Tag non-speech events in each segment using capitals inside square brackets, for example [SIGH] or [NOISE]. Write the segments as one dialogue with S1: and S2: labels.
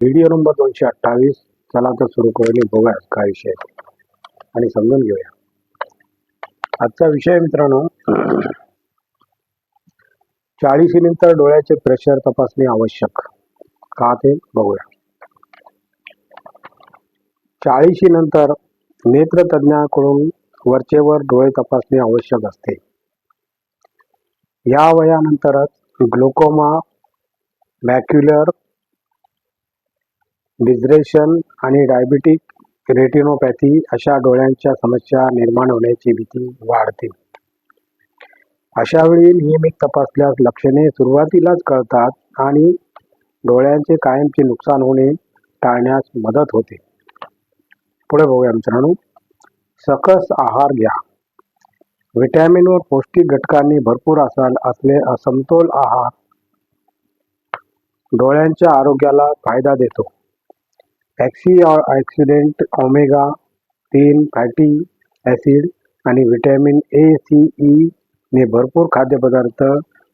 S1: Video number दोनशे अठ्ठावीस. चला तर सुरू करून बघूया काय विषय आणि समजून घेऊया. आजचा विषय मित्रांनो चाळीसी नंतर डोळ्याचे प्रेशर तपासणे आवश्यक. का ते बघूया. चाळीशी नंतर नेत्रतज्ञाकडून वरचेवर डोळे तपासणे आवश्यक असते. या वयानंतरच ग्लुकोमा मॅक्युलर डिझरेशन आणि डायबिटिक रेटिनोपॅथी अशा डोळ्यांच्या समस्या निर्माण होण्याची भीती वाढते. अशा वेळी नियमित तपासल्यास लक्षणे सुरुवातीलाच कळतात आणि डोळ्यांचे कायमचे नुकसान होणे टाळण्यास मदत होते. पुढे बघूया मित्रांनो. सकस आहार घ्या. व्हिटॅमिन व पौष्टिक घटकांनी भरपूर असाल असले असमतोल आहार डोळ्यांच्या आरोग्याला फायदा देतो. ॲक्सी ॲक्सिडेंट ओमेगा तीन फॅटी ॲसिड आणि व्हिटॅमिन ए सी ई ने भरपूर खाद्यपदार्थ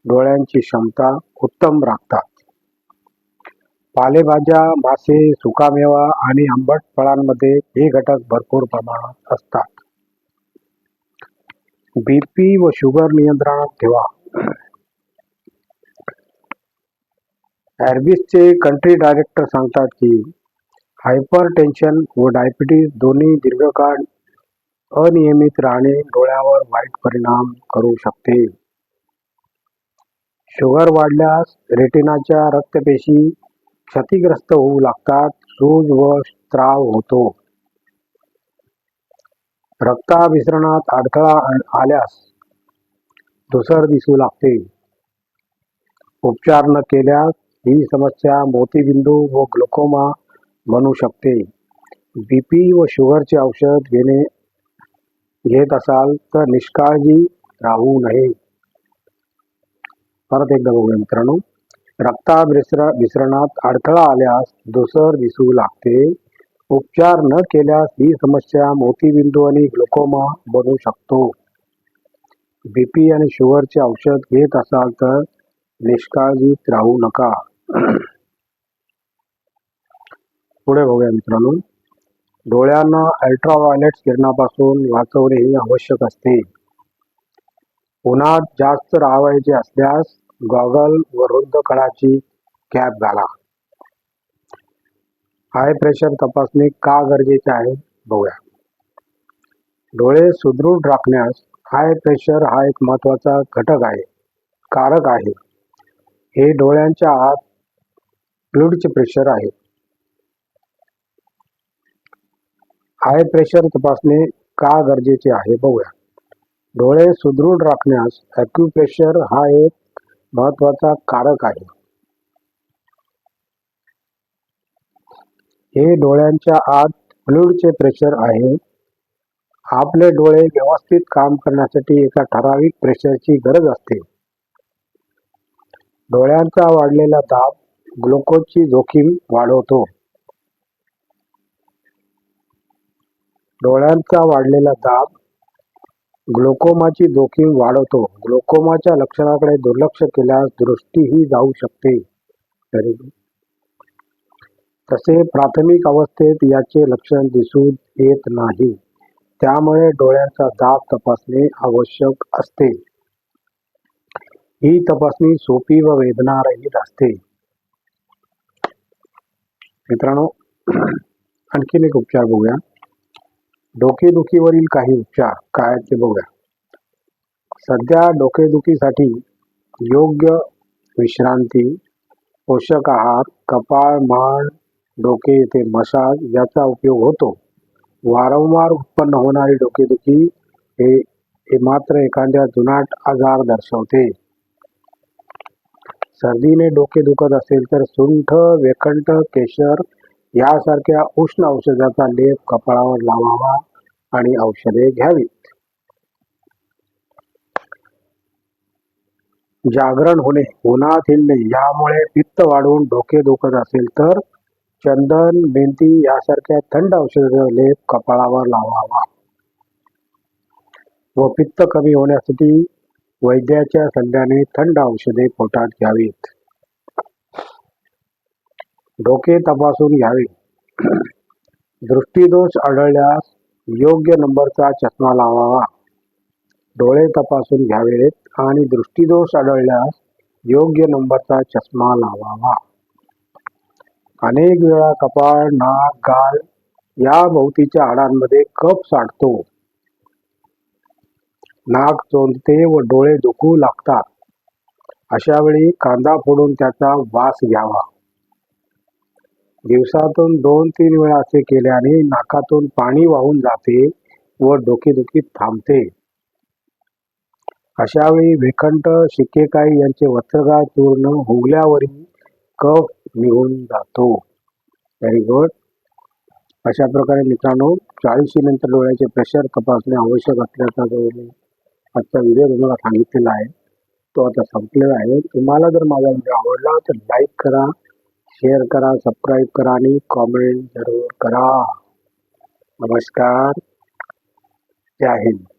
S1: डोळ्यांची क्षमता उत्तम राखतात. पालेभाज्या मासे सुकामेवा आणि आंबट फळांमध्ये हे घटक भरपूर प्रमाणात असतात. बी पी व शुगर नियंत्रणात ठेवा. ॲर्बिसचे कंट्री डायरेक्टर सांगतात की हायपर टेन्शन व डायबिटीज दोन्ही दीर्घकाळ अनियमित राहणे डोळ्यावर वाईट परिणाम करू शकते. शुगर वाढल्यास रेटिनाच्या रक्तपेशी क्षतिग्रस्त होऊ लागतात सूज व स्त्राव होतो. रक्ताभिसरणात अडथळा आल्यास धुसर दिसू लागते. उपचार न केल्यास ही समस्या मोतीबिंदू व ग्लुकोमा बनू शकते. बीपी व शुगरचे औषध घेणे घेत असाल तर निष्काळजी राहू नये. परत एकदा बघूया मित्रांनो. रक्ताभिसर मिश्रणात अडथळा आल्यास दुसर दिसू लागते. उपचार न केल्यास ही समस्या मोतीबिंदू आणि ग्लुकोमा बनू शकतो. बीपी आणि शुगरचे औषध घेत असाल तर निष्काळजीत राहू नका. पुढे बघूया मित्रांनो. डोळ्यांना अल्ट्राव्हायलेट किरणापासून वाचवणे आवश्यक असते. उन्हात जास्त राहावायचे असल्यास गॉगल व रुंद कडाची कॅप घाला. हाय प्रेशर तपासणी का गरजेचे आहे बघूया. डोळे सुदृढ राखण्यास हाय प्रेशर हा एक महत्त्वाचा घटक आहे कारक आहे. हे डोळ्यांच्या आत ब्लडचे प्रेशर आहे. हाय प्रेशर तपासणे का गरजेचे आहे बघूया. डोळे सुदृढ राखण्यास ॲक्युप्रेशर हा एक महत्त्वाचा कारक आहे. हे डोळ्यांच्या आत फ्लुइडचे प्रेशर आहे. आपले डोळे व्यवस्थित काम करण्यासाठी एका ठराविक प्रेशरची गरज असते. डोळ्यांचा वाढलेला दाब ग्लुकोजची जोखीम वाढवतो. डोळ्यांचा वाढलेला दाब ग्लुकोमाची जोखीम वाढवतो. ग्लुकोमाच्या लक्षणाकडे दुर्लक्ष केल्यास दृष्टीही जाऊ शकते. तसे प्राथमिक अवस्थेत याचे लक्षण दिसून येत नाही. त्यामुळे डोळ्यांचा दाब तपासणे आवश्यक असते. ही तपासणी सोपी व वेदनारहित असते. मित्रांनो आणखीन एक उपचार बघूया. डोकेदुखीवरील काही उपचार काय आहेत ते बघूया. सध्या डोकेदुखीसाठी योग्य विश्रांती पोषक आहार कपाळ मान डोके येथे मसाज याचा उपयोग होतो. वारंवार उत्पन्न होणारी डोकेदुखी हे हे मात्र एखाद्या जुनाट आजार दर्शवते. सर्दीने डोके दुखत असेल तर सुंठ वेकंठ केशर यासारख्या उष्ण औषधाचा लेप कपाळावर लावावा. आणि औषधे घ्यावीत. जागरण होणे उन्हात हिंडणे यामुळे पित्त वाढून डोके दुखत असेल तर चंदन मेंथी यासारख्या थंड औषधाचा लेप कपाळावर लावावा. व पित्त कमी होण्यासाठी वैद्याच्या सल्ल्याने थंड औषधे पोटात घ्यावीत. डोके तपासून घ्यावे. [CLEARS THROAT] दृष्टीदोष आढळल्यास योग्य नंबरचा चष्मा लावावा. डोळे तपासून घ्यावेत आणि दृष्टीदोष आढळल्यास योग्य नंबरचा चष्मा लावावा. अनेक वेळा कपाळ नाक गाल या भोवतीच्या हाडांमध्ये कप साठतो. नाक चोंदते व डोळे दुखू लागतात. अशा वेळी कांदा फोडून त्याचा वास घ्यावा. दिवसातून दोन तीन वेळा असे केल्याने नाकातून पाणी वाहून जाते व डोकेदुखी थांबते. अशावेळी वेळी शिकेकाई यांचे वस्त्रगाळ चूर्ण हुंगल्यावरील कफ निघून जातो. व्हेरी गुड अशा प्रकारे मित्रांनो चाळीशी नंतर डोळ्याचे प्रेशर तपासणे आवश्यक असल्याचा जो मी आजचा व्हिडिओ तुम्हाला सांगितलेला आहे तो आता संपलेला आहे. तुम्हाला जर माझा व्हिडिओ आवडला तर लाईक करा. शेअर करा सबस्क्राईब करा आणि कॉमेंट जरूर करा. नमस्कार. जय हिंद.